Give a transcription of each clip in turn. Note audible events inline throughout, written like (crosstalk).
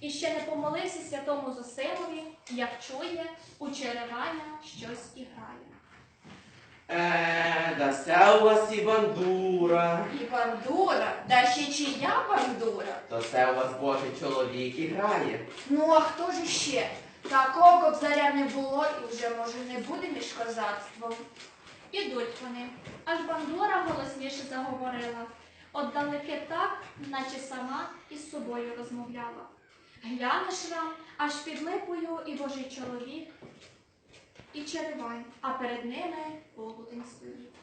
і ще не помолився святому Зосимові, як чує, у череваня щось іграє. Е, да се у вас і бандура. І бандура, та ще чия бандура? То се у вас божий чоловік і грає. Ну а хто ж іще? Такого кобзаря не було і вже може не буде між козацтвом. Ідуть вони, аж бандура голосніше заговорила. Отдалеки так, наче сама із собою розмовляла. Глянеш рам, аж під липою і божий чоловік, і черевань, а перед ними полудень стоїть.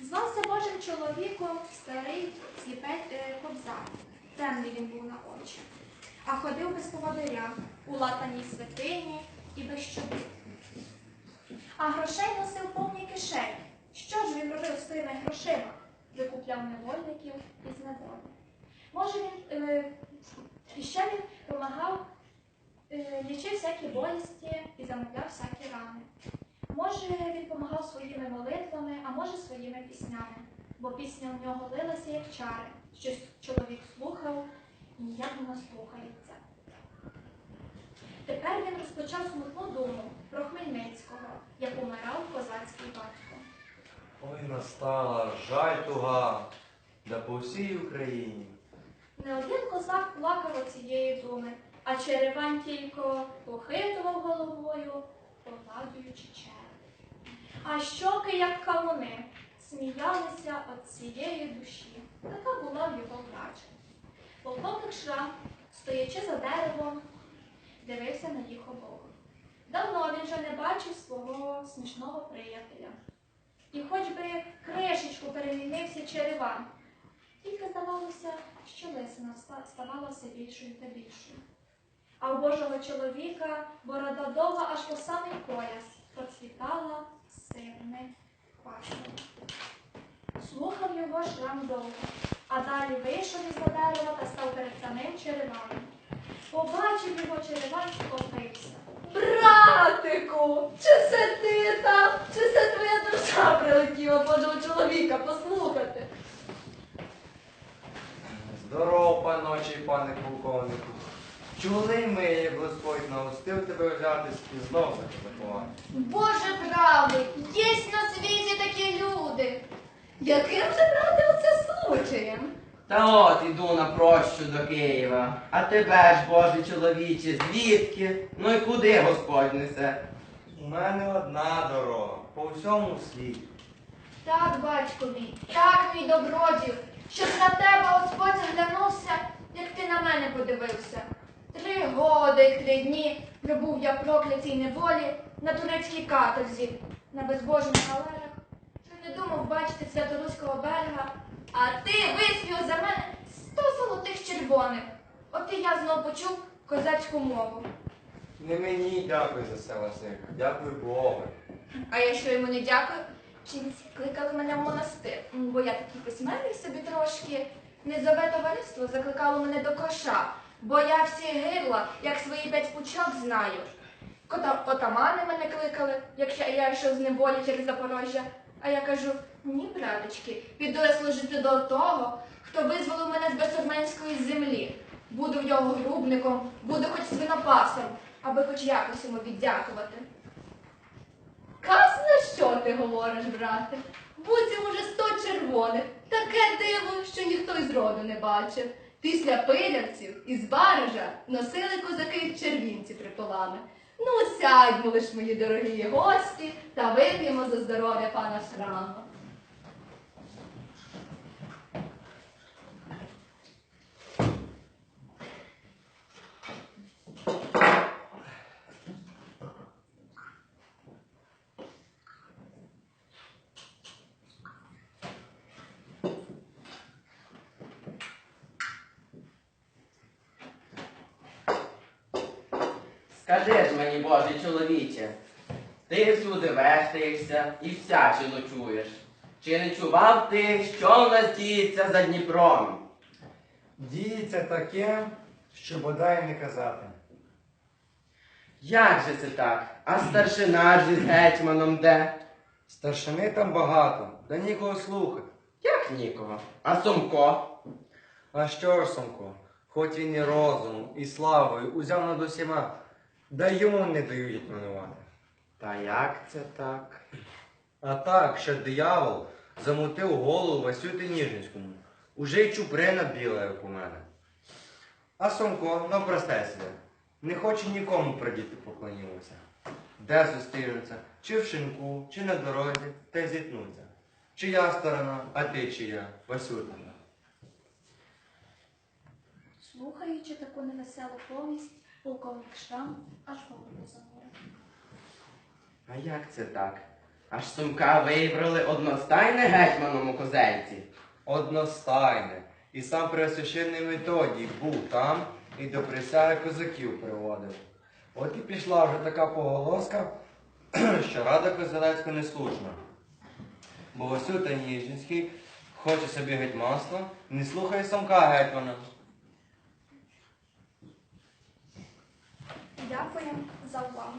Звався Божим чоловіком старий сліпець е, кобзар. Темний він був на очі, а ходив без поводиря, у латаній святині і без чобіт. А грошей носив повні кишені. Що ж він робив з тими грошима? Викупляв невольників із неволі. Може він е, ще він допомагав, е, лічив всякі болісті і замовляв всякі рани. Може, він допомагав своїми молитвами, а може своїми піснями, бо пісня у нього лилася як чари, щось чоловік слухав і ніяк не наслухається. Тепер він розпочав смутну думу про Хмельницького, як умирав козацький батько. Ой, настала жаль туга, да по всій Україні. Не один козак плакав от цієї думи, а Черевань тільки похитував головою, погладуючи череп. А щоки, як кавуни, сміялися від цієї душі. Така була в його врача. Полковник Шрам, стоячи за деревом, дивився на їх обох. Давно він вже не бачив свого смішного приятеля. І хоч би кришечку перемінився Черевань, тільки здавалося, що лисина ставала все більшою та більшою. А у Божого чоловіка борода довга аж по самий пояс процвітала сивним пасмом. Слухав його шрам довго, а далі вийшов із дерева та став перед самим череваном. Побачив його череван, схопився. Братику, чи це ти там, чи це твоя душа прилетіла Божого чоловіка послухати? Здоров, паночі, пане полковнику. Чули ми, як Господь наустив тебе взятись і знов закріпувати. Боже правий, єсть на світі такі люди. Яким же брати оце случаєм? Та от іду на прощу до Києва. А тебе ж, божий чоловіче, звідки? Ну і куди Господь несе? У мене одна дорога, по всьому світі. Так, батько мій, так, мій добродію, щоб на тебе Господь зглянувся, як ти на мене подивився. Три годи й три дні пробув я в проклятій неволі на турецькій каторзі, на безбожних галерах, що не думав бачити святоруського берега, а ти висвів за мене сто золотих червоних. От і я знов почув козацьку мову. Не мені дякую за це, Василька, дякую Богу. А я що йому не дякую? Чинці кликали мене в монастир, бо я такий письменний собі трошки. Низове товариство закликало мене до коша, бо я всі гирла, як свої п'ять пучок знаю. Кота отамани мене кликали, як я, йшов з неволі через Запорожжя. А я кажу: ні, браточки, піду я служити до того, хто визволив мене з безурменської землі. Буду в його грубником, буду хоч свинопасом, аби хоч якось йому віддякувати. Казна, ти говориш, брате? Буцім уже сто червоних. Таке диво, що ніхто із роду не бачив. Після пилявців із баража носили козаки червінці приполами. Ну, сядьмо лиш, мої дорогі гості, та вип'ємо за здоров'я пана Шрама. Скажи ж мені, божий чоловіче, ти всюди вештаєшся і всяче ночуєш. Чи не чував ти, що в нас діється за Дніпром? Діється таке, що бодай не казати. Як же це так? А старшина ж із гетьманом де? Старшини там багато, да нікого слухати. Як нікого? А Сомко? А що ж, Самко? Хоч він і розумом, і славою узяв над усіма, да йому не дають панувати. Та як це так? А так, що диявол замутив голову Васюти Ніжинському. Уже й чуприна біла, як у мене. А Сомко, ну просте себе, не хоче нікому придіти поклонілося. Де зустрінуться, чи в шинку, чи на дорозі, та й зіткнуться. Чия сторона, а ти чия, Васютина. Слухаючи таку невеселу повість, полковник Шрам аж голову занурив. А як це так? Аж сумка вибрали одностайне гетьманом у козельці. Одностайне. І сам преосвященний Методій був там і до присяги козаків приводив. От і пішла вже така поголоска, (clears throat) що рада Козелецька неслушна. Бо Васюта Ніжинський хоче собі гетьманство, не слухає самка гетьмана. Дякую за увагу.